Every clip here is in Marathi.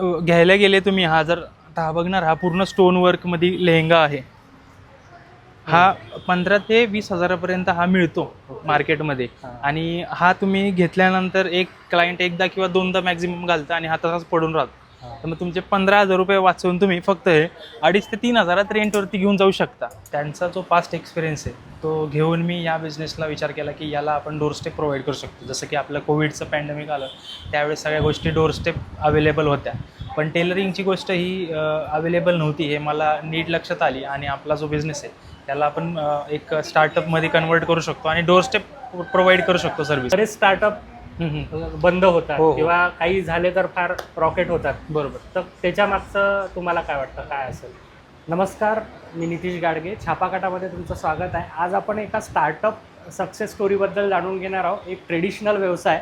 घ्यायला गेले तुम्ही हा जर हा बघणार हा पूर्ण स्टोन वर्कमध्ये लेहंगा आहे. हा पंधरा ते वीस हजारापर्यंत हा मिळतो मार्केटमध्ये. आणि हा तुम्ही घेतल्यानंतर एक क्लायंट एकदा किंवा दोनदा मॅक्झिमम घालतं आणि हा तसाच पडून राहतो. तर मग तुमचे पंधरा हजार रुपये वाचवून तुम्ही फक्त हे अडीच ते तीन हजारात रेंटवरती घेऊन जाऊ शकता. त्यांचा जो पास्ट एक्सपिरियन्स आहे तो घेऊन मी या बिझनेसला विचार केला की याला आपण डोरस्टेप प्रोव्हाइड करू शकतो. जसं की आपलं कोविडचं पॅन्डेमिक आलं त्यावेळेस सगळ्या गोष्टी डोरस्टेप अवेलेबल होत्या. पण टेलरिंगची गोष्ट ही अवेलेबल नव्हती हे मला नीट लक्षात आली आणि आपला जो बिझनेस आहे त्याला आपण एक स्टार्टअपमध्ये कन्वर्ट करू शकतो आणि डोरस्टेप प्रोव्हाइड करू शकतो सर्व्हिस बरेच स्टार्टअप बंद होतात हो, हो. किंवा काही झाले तर फार रॉकेट होतात. बरोबर. तर त्याच्या मागचं तुम्हाला काय वाटतं? काय असेल? नमस्कार मी नितीश गाडगे. छापाकाटामध्ये तुमचं स्वागत आहे. आज आपण एका स्टार्टअप सक्सेस स्टोरीबद्दल जाणून घेणार आहोत. एक ट्रेडिशनल व्यवसाय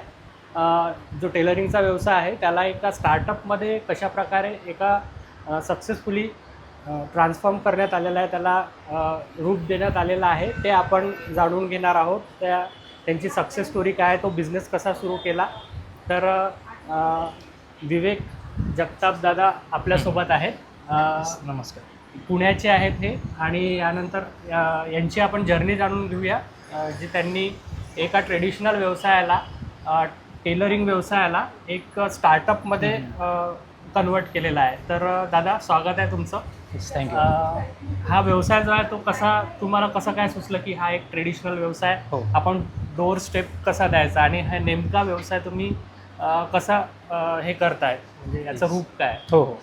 अं, जो टेलरिंगचा व्यवसाय आहे त्याला एका स्टार्टअपमध्ये कशाप्रकारे एका सक्सेसफुली ट्रान्सफॉर्म करण्यात आलेला आहे त्याला अं, रूप देण्यात आलेलं आहे ते आपण जाणून घेणार आहोत. त्या त्यांची सक्सेस स्टोरी काय आहे तो बिझनेस कसा सुरू केला? तर विवेक जगताप दादा आपल्यासोबत आहेत. नमस्कार. पुण्याचे आहेत हे आणि यानंतर यांची आपण जर्नी जाणून घेऊया. जी त्यांनी एका ट्रेडिशनल व्यवसायाला टेलरिंग व्यवसायाला एक स्टार्टअपमध्ये कन्वर्ट केलेला आहे. तर दादा स्वागत आहे तुमचं. थँक्यू अ, हा व्यवसाय जो आहे तो कसा तुम्हाला कसं काय सुचलं की हा एक ट्रेडिशनल व्यवसाय? हो. आपण डोर स्टेप कसा द्यायचा आणि हा नेमका व्यवसाय तुम्ही अ, कसा अ, हे करताय? म्हणजे याचं. रूप काय? हो हो.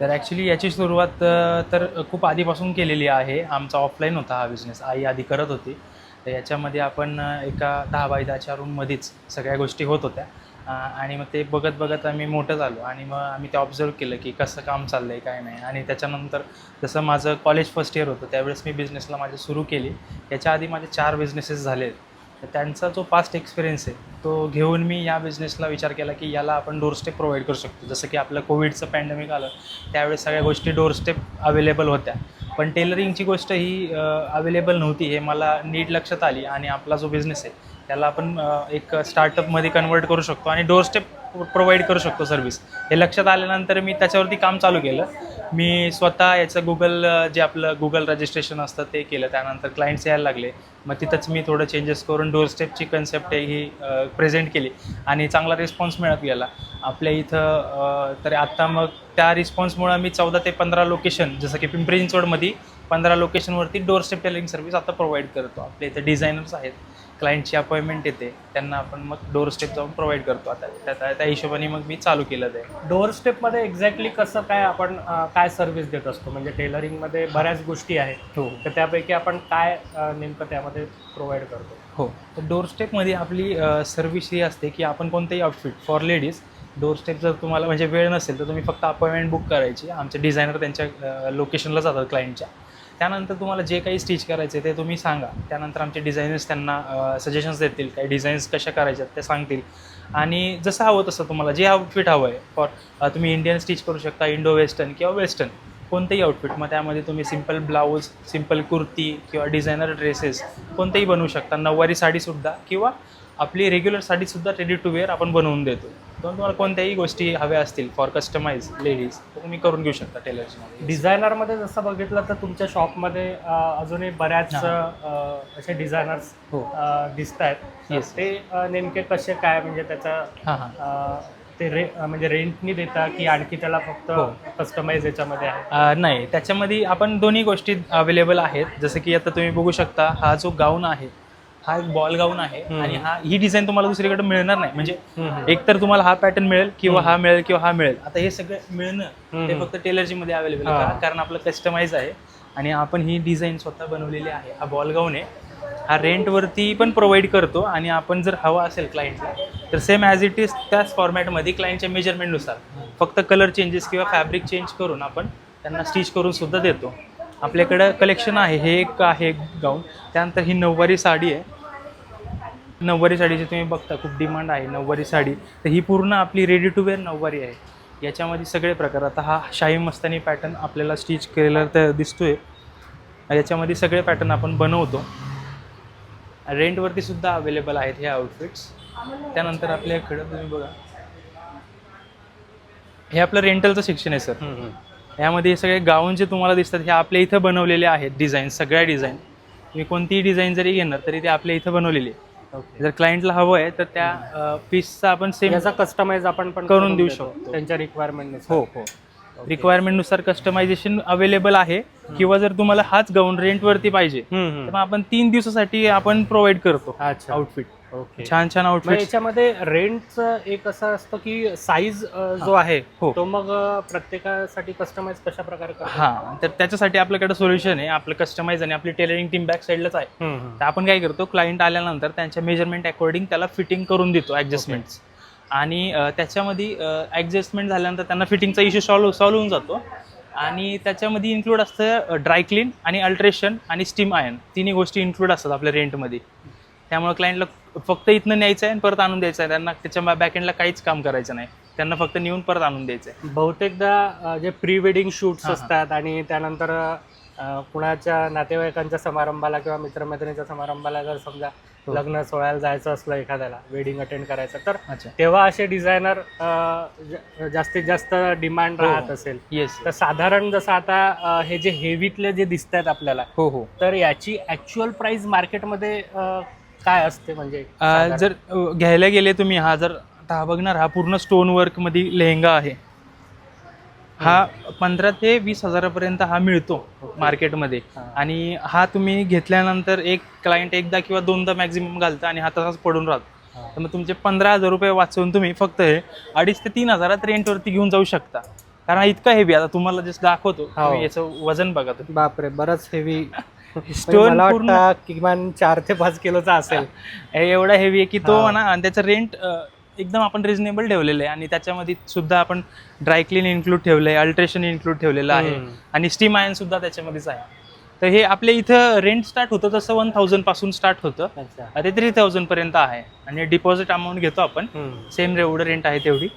तर ॲक्च्युली याची सुरुवात अ, तर खूप आधीपासून केलेली आहे. आमचा ऑफलाईन होता हा बिझनेस आई आधी करत होती. तर याच्यामध्ये आपण अ, एका दहा बाय दहाच्या रूममध्येच सगळ्या गोष्टी होत होत्या. आणि मग ते बघत बघत आम्ही मोठं झालो. आणि मग आम्ही ते ऑब्झर्व केलं की कसं काम चाललं आहे काय नाही. आणि त्याच्यानंतर जसं माझं कॉलेज फर्स्ट इयर होतं त्यावेळेस मी बिझनेसला माझे सुरू केली. याच्या आधी माझे चार बिझनेसेस झाले तर त्यांचा जो पास्ट एक्सपिरियन्स आहे तो घेऊन मी या बिझनेसला विचार केला की याला आपण डोरस्टेप प्रोव्हाइड करू शकतो. जसं की आपलं कोविडचं पॅन्डेमिक आलं त्यावेळेस सगळ्या गोष्टी डोरस्टेप अवेलेबल होत्या. पण टेलरिंगची गोष्ट ही अवेलेबल नव्हती हे मला नीट लक्षात आली. आणि आपला जो बिझनेस आहे त्याला आपण एक स्टार्टअपमध्ये कन्वर्ट करू शकतो आणि डोरस्टेप प्रोव्हाइड करू शकतो सर्व्हिस हे लक्षात आल्यानंतर मी त्याच्यावरती काम चालू केलं. मी स्वतः याचं गुगल जे आपलं गुगल रजिस्ट्रेशन असतं ते केलं. त्यानंतर क्लायंट्स यायला लागले. मग तिथंच मी थोडं चेंजेस करून डोरस्टेपची कन्सेप्ट ही प्रेझेंट केली आणि चांगला रिस्पॉन्स मिळत गेला. आपल्या इथं तरी तर आत्ता मग त्या रिस्पॉन्समुळं मी चौदा ते पंधरा लोकेशन जसं की पिंपरी चिंचवडमध्ये पंधरा लोकेशनवरती डोरस्टेप टेलिंग सर्व्हिस आता प्रोव्हाइड करतो. आपल्या इथे डिझायनर्स आहेत. क्लायंटची अपॉइंटमेंट येते त्यांना आपण मग डोरस्टेप जाऊन प्रोव्हाइड करतो. आता त्या त्या- हिशोबाने मग मी चालू केलं ते. डोअर स्टेपमध्ये एक्झॅक्टली कसं काय आपण काय सर्व्हिस देत असतो? म्हणजे टेलरिंगमध्ये बऱ्याच गोष्टी आहेत. हो. तर त्यापैकी आपण काय नेमकं त्यामध्ये प्रोव्हाइड करतो? हो. तर डोरस्टेपमध्ये आपली सर्व्हिस ही असते की आपण कोणतेही आउटफिट फॉर लेडीज डोरस्टेप जर तुम्हाला म्हणजे वेळ नसेल तर तुम्ही फक्त अपॉइंटमेंट बुक करायची. आमचे डिझायनर त्यांच्या लोकेशनला जातात क्लायंटच्या त्यानंतर तुम्हाला जे काही स्टिच करायचे ते तुम्ही सांगा. त्यानंतर आमचे डिझायनर्स त्यांना सजेशन्स देतील. काही डिझाईन्स कशा करायच्या ते सांगतील. आणि जसं हवं तसं तुम्हाला जे आउटफिट हवं आहे फॉर तुम्ही इंडियन स्टिच करू शकता इंडो वेस्टर्न किंवा वेस्टर्न कोणतेही आउटफिट मग त्यामध्ये तुम्ही सिंपल ब्लाऊज सिंपल कुर्ती किंवा डिझायनर ड्रेसेस कोणतेही बनवू शकता. नऊवारी साडीसुद्धा किंवा आपली रेग्युलर साडीसुद्धा रेडी टू वेअर आपण बनवून देतो. तर तुम्हाला कोणत्याही गोष्टी हव्या असतील फॉर कस्टमाइज लेडीज तुम्ही करून घेऊ शकता टेलर्समध्ये डिझायनरमध्ये जसं बघितलं तर तुमच्या शॉपमध्ये अजूनही बऱ्याच हां. असे डिझायनर्स हो. दिसत आहेत. ते नेमके कसे काय म्हणजे त्याचा हां हां. ते रे म्हणजे रेंटनी देता की आणखी त्याला फक्त हो. कस्टमाइज याच्यामध्ये आहे? नाही. त्याच्यामध्ये आपण दोन्ही गोष्टी अवेलेबल आहेत. जसं की आता तुम्ही बघू शकता हा जो गाऊन आहे हा एक बॉल गाऊन आहे. आणि हा ही डिझाईन तुम्हाला दुसरीकडे मिळणार नाही. म्हणजे हम्म, हम्म. एक तर तुम्हाला हा पॅटर्न मिळेल किंवा. हा मिळेल किंवा हा मिळेल. आता हे सगळं मिळणं. ते फक्त टेलरची मध्ये अवेलेबल हा. आहे कारण आपलं कस्टमाइज आहे. आणि आपण ही डिझाईन स्वतः बनवलेली आहे. हा बॉल गाऊन आहे. हा रेंटवरती पण प्रोव्हाइड करतो आणि आपण जर हवा असेल क्लायंटला तर सेम ॲज इट इज त्याच फॉर्मॅटमध्ये क्लायंटच्या मेजरमेंटनुसार फक्त कलर चेंजेस किंवा फॅब्रिक चेंज करून आपण त्यांना स्टिच करून सुद्धा देतो. आपल्याकडं कलेक्शन आहे. हे एक आहे गाऊन. त्यानंतर ही नऊवारी साडी आहे. नऊवारी साडीची तुम्ही बघता खूप डिमांड आहे नऊवारी साडी. तर ही पूर्ण आपली रेडी टू वेअर नऊवारी आहे. याच्यामध्ये सगळे प्रकार. आता हा शाही मस्तानी पॅटर्न आपल्याला स्टिच केलेला तर दिसतोय. याच्यामध्ये सगळे पॅटर्न आपण बनवतो. रेंटवरती सुद्धा अवेलेबल आहेत हे आउटफिट्स त्यानंतर आपल्याकडं तुम्ही बघा. हे आपलं रेंटलचं सेक्शन आहे सर यामध्ये हे सगळे गाऊन जे तुम्हाला दिसतात हे आपल्या इथं बनवलेले आहेत डिझाईन सगळ्या डिझाईन तुम्ही कोणतीही डिझाईन जरी घेणार तरी ते आपल्या इथं बनवलेली आहे. जर क्लायंटला हवं आहे तर त्या पीसचा आपण सेम याचा कस्टमाइज आपण पण करून देऊ शकतो. त्यांच्या रिक्वायरमेंट हो हो. रिक्वायरमेंटनुसार कस्टमायझेशन अवेलेबल आहे. किंवा जर तुम्हाला हाच गाऊन रेंटवरती पाहिजे तर मग आपण तीन दिवसासाठी आपण प्रोव्हाइड करतो अच्छा. आउटफिट छान छान आउटफिट याच्यामध्ये रेंटचं एक असं असतं की साईज जो आहे हो. तो मग प्रत्येकासाठी कस्टमाइज कशा प्रकारे? हा. तर त्याच्यासाठी आपल्याकडे सोल्युशन आहे. आपलं कस्टमाइज आणि आपली टेलरिंग टीम बॅक साईडलाच आहे. तर आपण काय करतो क्लायंट आल्यानंतर त्यांच्या मेजरमेंट अकॉर्डिंग त्याला फिटिंग करून देतो ॲडजस्टमेंट्स आणि त्याच्यामध्ये ॲडजस्टमेंट झाल्यानंतर त्यांना फिटिंगचा इश्यू सॉल्व सॉल्व होऊन जातो. आणि त्याच्यामध्ये इन्क्लूड असतं ड्राय क्लीन आणि अल्ट्रेशन आणि स्टीम आयन तिन्ही गोष्टी इन्क्लूड असतात आपल्या रेंटमध्ये त्यामुळे क्लायंटला फक्त इथनं न्यायचं आहे आणि परत आणून द्यायचं आहे. त्यांना त्याच्या बॅकएंडला काहीच काम करायचं नाही. त्यांना फक्त नेऊन परत आणून द्यायचं आहे. बहुतेकदा जे प्री वेडिंग शूट्स हा, हा. असतात आणि त्यानंतर अ, कुणाच्या नातेवाईकांच्या समारंभाला किंवा मित्रमैत्रिणीच्या समारंभाला जर समजा हो. लग्न सोहळ्याला जायचं असलं एखाद्याला वेडिंग अटेंड करायचं तर अच्छा. तेव्हा असे डिझायनर जास्तीत जास्त डिमांड हो. राहत असेल. येस तर साधारण जसं आता अ, हे जे हेवीतले जे दिसत आहेत आपल्याला हो हो. तर याची ऍक्च्युअल प्राइस मार्केटमध्ये अ, काय असते म्हणजे अ, साधारण? जर अ, घ्यायला गेले तुम्ही हा जर आता हा बघणार हा पूर्ण स्टोन वर्कमध्ये लेहंगा आहे. हा पंधरा ते वीस हजारापर्यंत हा मिळतो मार्केटमध्ये. हा. आणि हा तुम्ही घेतल्यानंतर एक क्लायंट एकदा किंवा दोनदा मॅक्झिमम घालतं आणि हा तसाच पडून राहतो. हा. तर मग तुमचे पंधरा हजार रुपये वाचवून तुम्ही फक्त हे अडीच ते तीन हजारात रेंटवरती घेऊन जाऊ शकता. कारण हा इतका हेवी आता तुम्हाला जस्ट दाखवतो. हो. तुम्ही याचं वजन बघा तुम्ही. बापरे बरंच हेवी स्टोन मला पूर्ण वाटतं किमान चार ते पाच किलोचा असेल. हे एवढा हेवी आहे की तो हा. ना आणि त्याचं रेंट एकदम आपण रिझनेबल ठेवलेलं आहे. आणि त्याच्यामध्ये सुद्धा आपण ड्रायक्लीन इन्क्लूड ठेवलं आहे अल्ट्रेशन इन्क्लूड ठेवलेलं आहे. हम्म. आणि स्टीम आयन सुद्धा त्याच्यामध्येच आहे. तर हे आपल्या इथं रेंट स्टार्ट होतं तसं वन थाउजंडपासून स्टार्ट होतं. अच्छा. ते थ्री थाउजंड पर्यंत आहे. आणि डिपॉझिट अमाऊंट घेतो आपण. हम्म. सेम एवढं रेंट आहे तेवढी.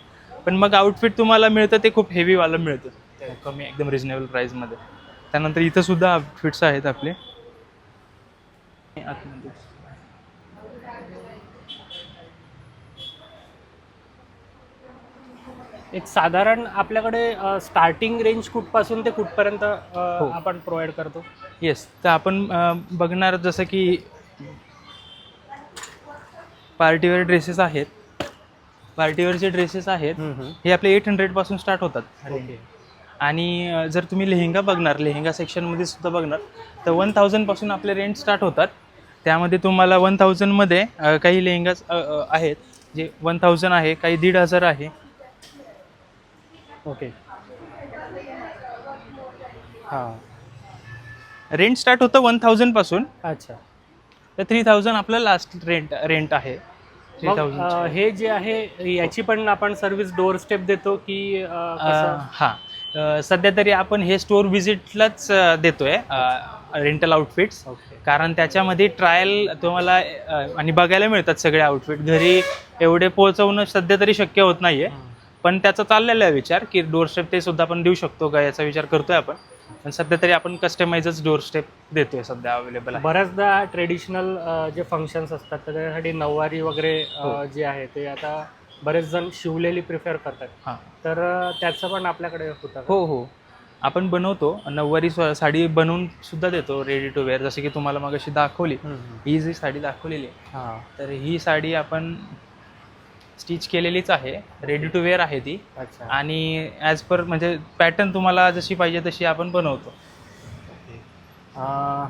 पण मग आउटफिट तुम्हाला मिळतं ते खूप हेवीवालं मिळतं. ते कमी एकदम रिजनेबल प्राईसमध्ये त्यानंतर इथं सुद्धा आउटफिट्स आहेत आपले. आतमध्ये. एक साधारण आपल्याकडे स्टार्टिंग रेंज कुठपासून ते कुठपर्यंत हो. आपण प्रोव्हाइड करतो येस तर आपण बघणार जसं की पार्टीवेअर ड्रेसेस आहेत पार्टीवेअरचे ड्रेसेस आहेत हे आपले एट हंड्रेडपासून स्टार्ट होतात आणि जर तुम्ही लेहेंगा बघणार लेहेंगा सेक्शनमध्ये सुद्धा बघणार तर वन थाउजंडपासून आपले रेंट स्टार्ट होतात. त्यामध्ये तुम्हाला वन थाउजंडमध्ये काही लेहेंगाज आहेत जे वन थाउजंड आहे काही दीड हजार आहे. ओके हां. रेंट स्टार्ट होतं वन थाउजंडपासून अच्छा. तर थ्री थाउजंड आपलं लास्ट रेंट रेंट आहे. थ्री थाउजंड हे जे आहे याची पण आपण सर्व्हिस डोअर स्टेप देतो की? हां. सध्या तरी आपण हे स्टोअर व्हिजिटलाच देतोय रेंटल आउटफिट्स कारण त्याच्यामध्ये ट्रायल तुम्हाला आणि बघायला मिळतात सगळे आउटफिट घरी एवढे पोहोचवणं सध्या तरी शक्य होत नाहीये. पण त्याचा चाललेला आहे विचार की डोअर स्टेप ते सुद्धा आपण देऊ शकतो का याचा विचार करतोय आपण. पण सध्या तरी आपण कस्टमाइजच डोअर स्टेप देतोय सध्या अवेलेबल आहे. बऱ्याचदा ट्रेडिशनल जे फंक्शन्स असतात त्याच्यासाठी नऊवारी वगैरे हो. जे आहे ते आता बरेच जण शिवलेली प्रिफर करतात. हां. तर अ, त्याचं पण आपल्याकडे होतं का? हो हो. आपण बनवतो. नऊवारी स्व- साडी बनवून सुद्धा देतो रेडी टू वेअर जसं की तुम्हाला मग अशी दाखवली. हम्म, हम्म. ही जी साडी दाखवलेली आहे हां. तर ही साडी आपण स्टिच केलेलीच आहे. रेडी टू वेअर आहे ती. अच्छा. आणि ॲज पर म्हणजे पॅटर्न तुम्हाला जशी पाहिजे तशी आपण बनवतो. अं,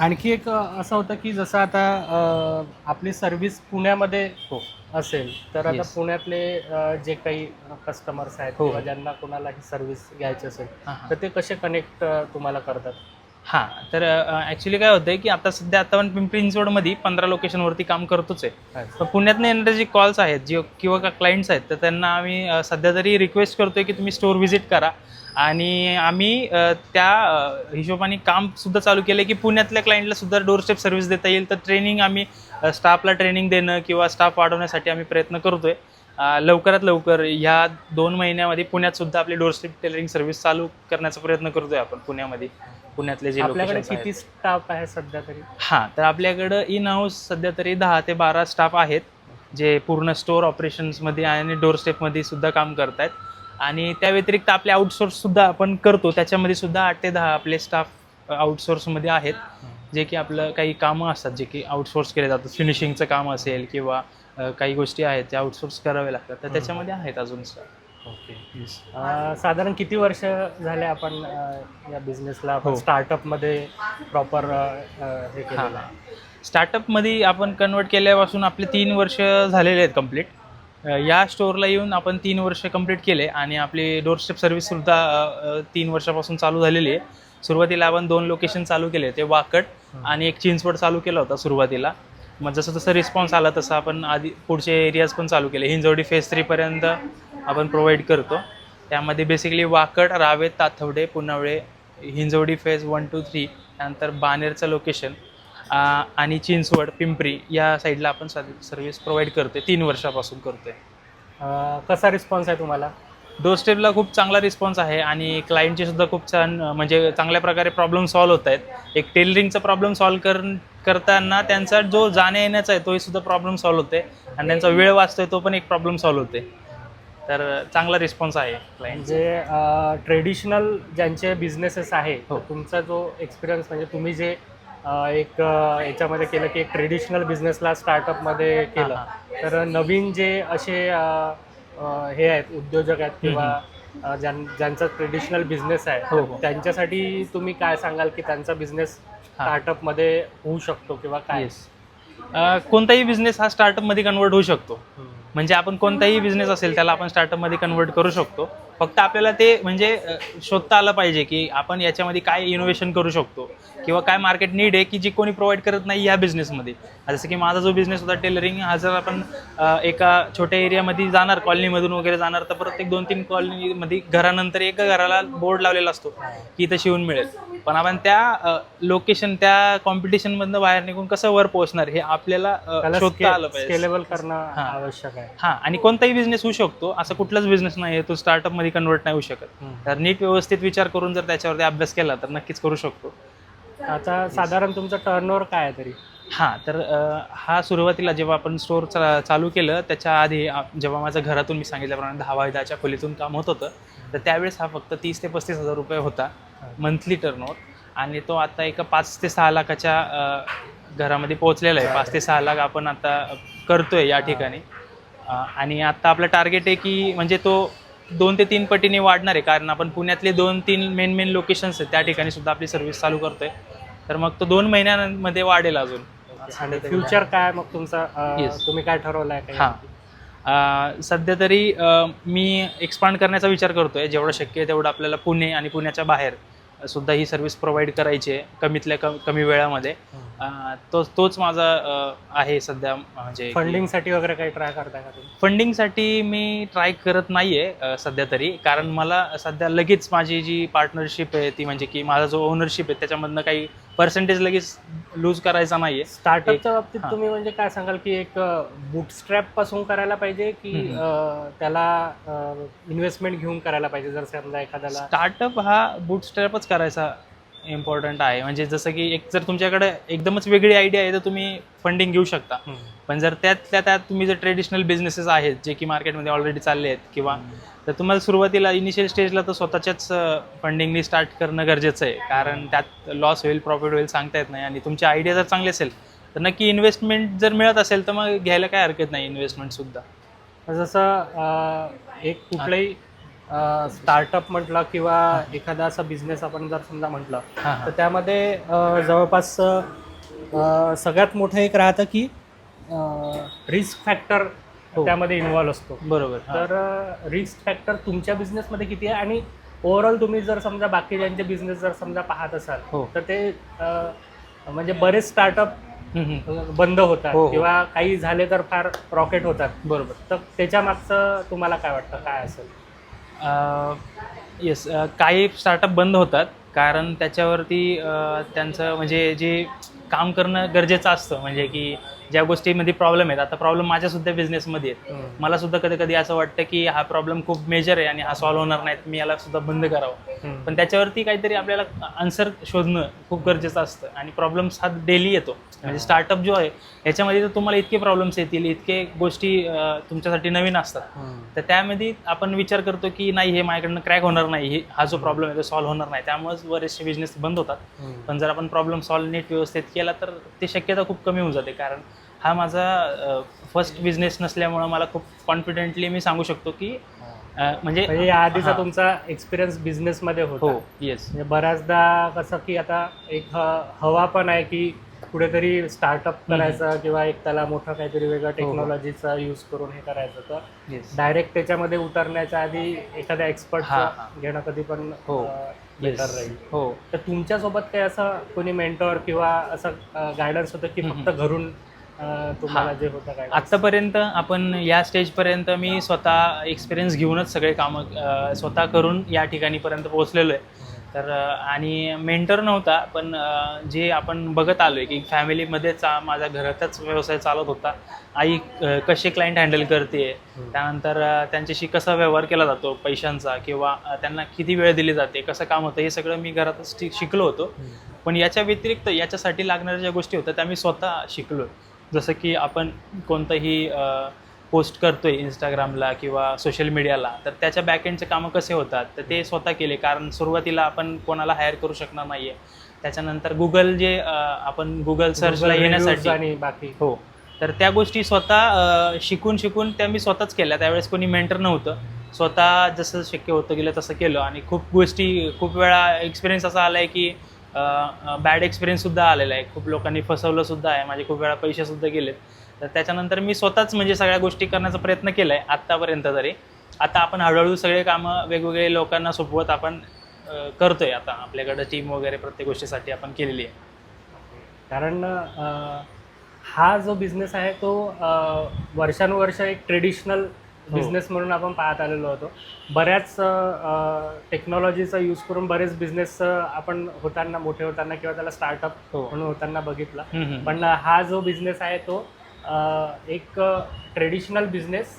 आणखी एक असं होतं की जसं आता अं, आपली सर्व्हिस पुण्यामध्ये हो असेल तर आता Yes. पुण्यातले अं, जे काही कस्टमर्स आहेत हो. किंवा ज्यांना कोणाला ही सर्व्हिस घ्यायची असेल हां हां तर ते कसे कनेक्ट तुम्हाला करतात हां तर ॲक्च्युली काय होतंय की आता सध्या आता आपण पिंपरी चिंचवडमध्ये पंधरा लोकेशनवरती काम करतोच आहे. पण पुण्यातनं येणारे जे कॉल्स आहेत जे किंवा का क्लायंट्स आहेत तर त्यांना आम्ही सध्या तरी रिक्वेस्ट करतोय की तुम्ही स्टोअर व्हिजिट करा. आणि आम्ही त्या हिशोबाने काम सुद्धा चालू केलं की पुण्यातल्या क्लायंटला सुद्धा डोर स्टेप सर्व्हिस देता येईल. तर ट्रेनिंग आम्ही स्टाफला ट्रेनिंग देणं किंवा स्टाफ वाढवण्यासाठी आम्ही प्रयत्न करतोय. लवकरात लवकर ह्या दोन महिन्यामध्ये पुण्यात सुद्धा आपली डोर स्टेप टेलरिंग सर्व्हिस चालू करण्याचा प्रयत्न करतोय आपण पुण्यामध्ये. पुण्यातले जे आपल्याकडे locations आहेत. किती स्टाफ आहे सध्या तरी? हां तर आपल्याकडं इन हाऊस सध्या तरी दहा ते बारा स्टाफ आहेत जे पूर्ण स्टोअर ऑपरेशन्समध्ये आणि डोर स्टेपमध्ये सुद्धा काम करत आहेत आणि त्या व्यतिरिक्त आपले आउटसोर्स सुद्धा आपण करतो. त्याच्यामध्ये सुद्धा आठ ते दहा आपले स्टाफ आउटसोर्समध्ये आहेत. जे की आपलं काही कामं असतात जे की आउटसोर्स केले जातात. फिनिशिंगचं काम असेल किंवा अ, काही गोष्टी आहेत त्या आउटसोर्स करावे लागतात. तर त्याच्यामध्ये आहेत अजून ओके. साधारण किती वर्ष झाले आपण अं, या बिझनेसला आपण हो. स्टार्टअपमध्ये प्रॉपर हे केलेलं आहे? स्टार्टअपमध्ये आपण कन्वर्ट केल्यापासून आपले तीन वर्ष झालेले आहेत कंप्लीट या स्टोअरला येऊन आपण तीन वर्ष कंप्लीट केले आणि आपली डोरस्टेप सर्व्हिससुद्धा अ, अ, तीन वर्षापासून चालू झालेली आहे. सुरुवातीला आपण दोन लोकेशन चालू केले ते वाकड आणि एक चिंचवड चालू केला होता सुरुवातीला. मग जसं जसं रिस्पॉन्स आला तसं आपण आधी पुढचे एरियाज पण चालू केले. हिंजवडी फेज थ्रीपर्यंत आपण प्रोव्हाइड करतो. त्यामध्ये basically Wakad Ravet Tathawade Punawale Hinjewadi phase one two three त्यानंतर बानेरचं लोकेशन आणि चिंचवड पिंपरी या साईडला आपण सर्व्हिस प्रोव्हाइड करतोय. तीन वर्षापासून करतोय. कसा रिस्पॉन्स आहे तुम्हाला? डोर स्टेपला खूप चांगला रिस्पॉन्स आहे आणि क्लायंटचे सुद्धा खूप छान म्हणजे चांगल्या प्रकारे प्रॉब्लेम सॉल्व्ह होत आहेत. एक टेलरिंगचा प्रॉब्लेम सॉल्व्ह कर करताना त्यांचा जो जाण्या येण्याचा आहे तोही सुद्धा प्रॉब्लेम सॉल्व्ह होते आणि त्यांचा वेळ वाचतोय तो पण एक प्रॉब्लेम सॉल्व्ह होते तर चांगला रिस्पॉन्स आहे क्लायंट म्हणजे ट्रेडिशनल ज्यांचे बिझनेसेस आहे हो. तर तुमचा जो एक्सपिरियन्स म्हणजे तुम्ही जे अं, एक अं, याच्यामध्ये केलं की एक ट्रेडिशनल बिझनेसला स्टार्टअपमध्ये केलं हां, तर नवीन जे असे अं, अं, हे आहेत उद्योजक आहेत किंवा अं, ज्यां ज्यांचा ट्रेडिशनल बिझनेस हो, आहे हो. त्यांच्यासाठी तुम्ही काय सांगाल की त्यांचा बिझनेस स्टार्टअपमध्ये होऊ शकतो किंवा काय? येस कोणताही बिझनेस हा स्टार्टअपमध्ये कन्वर्ट होऊ शकतो. म्हणजे आपण कोणताही बिझनेस असेल त्याला आपण स्टार्टअपमध्ये कन्वर्ट करू शकतो. फक्त आपल्याला ते म्हणजे शोधता आलं पाहिजे की आपण याच्यामध्ये काय इनोव्हेशन करू शकतो किंवा काय मार्केट नीड आहे की जी कोणी प्रोव्हाइड करत नाही या बिझनेसमध्ये जसं की माझा जो बिझनेस होता टेलरिंग हा जर आपण एका छोट्या एरियामध्ये जाणार कॉलनीमधून वगैरे जाणार तर प्रत्येक दोन तीन कॉलनीमध्ये घरानंतर एका घराला बोर्ड लावलेला असतो की इथं शिवून मिळेल. पण आपण त्या लोकेशन त्या कॉम्पिटिशनमधनं बाहेर निघून कसं वर पोहोचणार हे आपल्याला शोधता आलं पाहिजे. स्केलेबल करणं. आवश्यक आहे. हा. आणि कोणताही बिझनेस होऊ शकतो. असं कुठलाच बिझनेस नाही आहे. तो स्टार्टअप मध्ये कन्वर्ट नाही होऊ शकत. तर नीट व्यवस्थित विचार करून जर त्याच्यावरती अभ्यास केला तर नक्कीच करू शकतो. आता साधारण तुमचं टर्नओव्हर काय आहे तरी? हा तर हा सुरुवातीला जेव्हा आपण स्टोअर चालू केलं त्याच्या आधी जेव्हा माझं घरातून मी सांगितल्याप्रमाणे दहा बाय दहाच्या खोलीतून काम होत होतं तर त्यावेळेस हा फक्त तीस ते पस्तीस हजार रुपये होता मंथली टर्नओव्हर आणि तो आता एका पाच ते सहा लाखाच्या घरामध्ये पोहोचलेला आहे. पाच ते सहा लाख आपण आता करतोय या ठिकाणी. आणि आता आपलं टार्गेट आहे की म्हणजे तो दोन ते तीन पटीने वाढणार आहे. कारण आपण पुण्यातले दोन तीन मेन मेन लोकेशन्स आहेत त्या ठिकाणी सुद्धा आपली सर्व्हिस चालू करतोय. तर मग तो दोन महिन्यांमध्ये वाढेल अजून. आणि फ्युचर काय मग तुमचा Yes. तुम्ही काय ठरवलंय काय? हां. अ, सध्या तरी अ, मी एक्सपांड करण्याचा विचार करतोय. जेवढं शक्य आहे तेवढं आपल्याला पुणे आणि पुण्याच्या बाहेर सुद्धा ही सर्व्हिस प्रोव्हाइड करायची आहे कमीतल्या कमी कमी वेळामध्ये. अ, तो तोच माझा अ, आहे सध्या म्हणजे फंडिंगसाठी वगैरे काही ट्राय करताय का तुम्ही? फंडिंगसाठी मी ट्राय करत नाही आहे सध्या तरी. कारण मला सध्या लगेच माझी जी पार्टनरशिप आहे ती म्हणजे की माझा जो ओनरशिप आहे त्याच्यामधनं काही पर्सेंटेज लगेच लूज करायचा नाही आहे स्टार्टअपच्या बाबतीत हां. तुम्ही म्हणजे काय सांगाल की एक बुटस्ट्रॅपपासून करायला पाहिजे की हम्म. अं, त्याला इन्व्हेस्टमेंट घेऊन करायला पाहिजे जर समजा एखाद्याला स्टार्टअप हा बूटस्ट्रॅपच करायचा इम्पॉर्टंट आहे. म्हणजे जसं की एक जर तुमच्याकडे एकदमच वेगळी आयडिया आहे तर तुम्ही फंडिंग घेऊ शकता. पण जर त्यातल्या त्यात तुम्ही जर ट्रेडिशनल बिझनेसेस आहेत जे की मार्केटमध्ये ऑलरेडी चालले आहेत किंवा तर तुम्हाला सुरुवातीला इनिशियल स्टेजला तर स्वतःच्याच फंडिंगनी स्टार्ट करणं गरजेचं आहे. कारण त्यात लॉस होईल प्रॉफिट होईल सांगता येत नाही. आणि तुमची आयडिया जर चांगली असेल तर नक्की इन्व्हेस्टमेंट जर मिळत असेल तर मग घ्यायला काय हरकत नाही इन्व्हेस्टमेंट सुद्धा. जसं एक कुठलाही स्टार्टअप म्हटलं किंवा एखादा असा बिझनेस आपण जर समजा म्हटलं तर त्यामध्ये जवळपास सगळ्यात मोठं एक राहतं की रिस्क फॅक्टर हो. त्यामध्ये इन्व्हॉल्व असतो बरोबर. तर रिस्क फॅक्टर तुमच्या बिझनेसमध्ये किती आहे आणि ओव्हरऑल तुम्ही जर समजा बाकी ज्यांचे बिझनेस जर समजा पाहत असाल हो तर ते म्हणजे बरेच स्टार्टअप. बंद होतात हो. किंवा काही झाले तर फार रॉकेट होतात बरोबर तर त्याच्या मागचं तुम्हाला काय वाटतं काय असेल येस काही स्टार्टअप बंद होतात. कारण त्याच्यावरती त्यांचं म्हणजे जे काम करणं गरजेचं असतं. म्हणजे की ज्या गोष्टीमध्ये प्रॉब्लेम आहेत. आता प्रॉब्लेम माझ्यासुद्धा बिझनेसमध्ये आहेत. मला सुद्धा कधी कधी असं वाटतं की हा प्रॉब्लेम खूप मेजर आहे आणि हा सॉल्व्ह होणार नाहीत. मी याला सुद्धा बंद करावं. पण त्याच्यावरती काहीतरी आपल्याला आन्सर शोधणं खूप गरजेचं असतं. आणि प्रॉब्लेम्स हा डेली येतो. म्हणजे स्टार्टअप जो आहे याच्यामध्ये तर तुम्हाला इतके प्रॉब्लेम्स येतील इतके गोष्टी तुमच्यासाठी नवीन असतात. तर त्यामध्ये आपण विचार करतो की नाही हे माझ्याकडनं क्रॅक होणार नाही. हे जो प्रॉब्लेम आहे तो सॉल्व्ह होणार नाही. त्यामुळेच बरेचसे बिझनेस बंद होतात. पण जर आपण प्रॉब्लेम सॉल्व्ह नीट व्यवस्थित केला तर ती शक्यता खूप कमी होऊन जाते. कारण हा माझा फर्स्ट बिझनेस नसल्यामुळं मला खूप कॉन्फिडेंटली मी सांगू शकतो की अं, म्हणजे म्हणजे या आधीचा हा. तुमचा एक्सपिरियन्स बिझनेस मध्ये होता. हो येस म्हणजे बऱ्याचदा कसं की आता एक ह- हवा पण आहे की कुठेतरी स्टार्टअप करायचं किंवा एक त्याला मोठं काहीतरी हो, वेगळं टेक्नॉलॉजीचा यूज करून हे करायचं. तर येस डायरेक्ट त्याच्यामध्ये उतरण्याच्या आधी एखाद्या एक्सपर्ट हा, हा. घेणं कधी पण हो. बेटर राहील. हो. तर तुमच्यासोबत काही असं कोणी मेंटॉर किंवा असं गायडन्स होतं की हम्म. फक्त घरून तुम्हाला. जे होतं काय? आत्तापर्यंत आपण या स्टेजपर्यंत मी स्वतः एक्सपिरियन्स घेऊनच सगळे कामं स्वतः करून या ठिकाणीपर्यंत पोहोचलेलो आहे. तर आणि मेंटर नव्हता पण जे आपण बघत आलो आहे की फॅमिलीमध्येच आ- माझ्या घरातच व्यवसाय चालत होता. आई कसे क्लायंट हँडल करते त्यानंतर त्यांच्याशी कसा व्यवहार केला जातो पैशांचा किंवा त्यांना किती वेळ दिली जाते कसं काम होतं हे सगळं मी घरातच शिकलो होतो. पण याच्या व्यतिरिक्त याच्यासाठी लागणाऱ्या ज्या गोष्टी होत्या त्या मी स्वतः शिकलो जसं की आपण कोणतंही पोस्ट करतोय इंस्टाग्रामला किंवा सोशल मीडियाला तर त्याच्या बॅकएंडचे कामं कसे होतात? तर ते स्वतः केले. कारण सुरुवातीला आपण कोणाला हायर करू शकणार नाही आहे त्याच्यानंतर गुगल जे आपण गुगल सर्चला येण्यासाठी आणि बाकी. हो. तर त्या गोष्टी स्वतः शिकून शिकून त्या मी स्वतःच केल्या. त्यावेळेस कोणी मेंटर नव्हतं. स्वतः जसं शक्य होतं गेलं तसं केलं. आणि खूप गोष्टी खूप वेळा एक्सपिरियन्स असा आला आहे की बॅड एक्सपिरियन्ससुद्धा आलेला आहे. खूप लोकांनी फसवलंसुद्धा आहे. माझे खूप वेळा पैसेसुद्धा गेलेत. तर त्याच्यानंतर मी स्वतःच म्हणजे सगळ्या गोष्टी करण्याचा प्रयत्न केला आहे आत्तापर्यंत तरी. आता आपण हळूहळू सगळे कामं वेगवेगळे लोकांना सोपवत आपण करतो आहे आता. आपल्याकडं टीम वगैरे प्रत्येक गोष्टीसाठी आपण केलेली आहे. कारण हा जो बिझनेस आहे तो वर्षानुवर्ष एक ट्रेडिशनल बिझनेस म्हणून आपण पाहत आलेलो होतो. बऱ्याच टेक्नॉलॉजीचा यूज करून बरेच बिझनेस आपण होताना मोठे होताना किंवा त्याला स्टार्टअप हो. म्हणून होताना बघितलं. पण हा जो बिझनेस आहे तो एक ट्रेडिशनल बिझनेस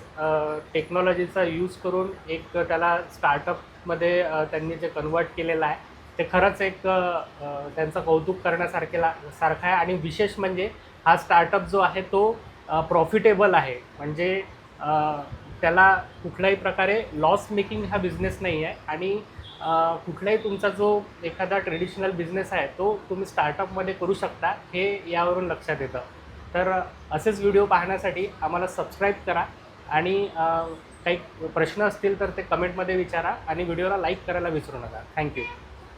टेक्नॉलॉजीचा यूज करून एक त्याला स्टार्टअपमध्ये त्यांनी जे कन्वर्ट केलेलं आहे ते खरंच एक त्यांचं कौतुक करण्यासारखेला सारखं आहे. आणि विशेष म्हणजे हा स्टार्टअप जो आहे तो प्रॉफिटेबल आहे. म्हणजे त्याला कुठल्याही प्रकारे लॉस मेकिंग हा बिझनेस नाही आहे आणि कुठलाही तुमचा जो एखादा ट्रेडिशनल बिझनेस आहे तो तुम्ही स्टार्टअपमध्ये करू शकता हे यावरून लक्षात येतं. तर असेच व्हिडिओ पाहण्यासाठी आम्हाला सबस्क्राईब करा आणि काही प्रश्न असतील तर ते कमेंटमध्ये विचारा आणि व्हिडिओला लाईक करायला विसरू नका. थँक्यू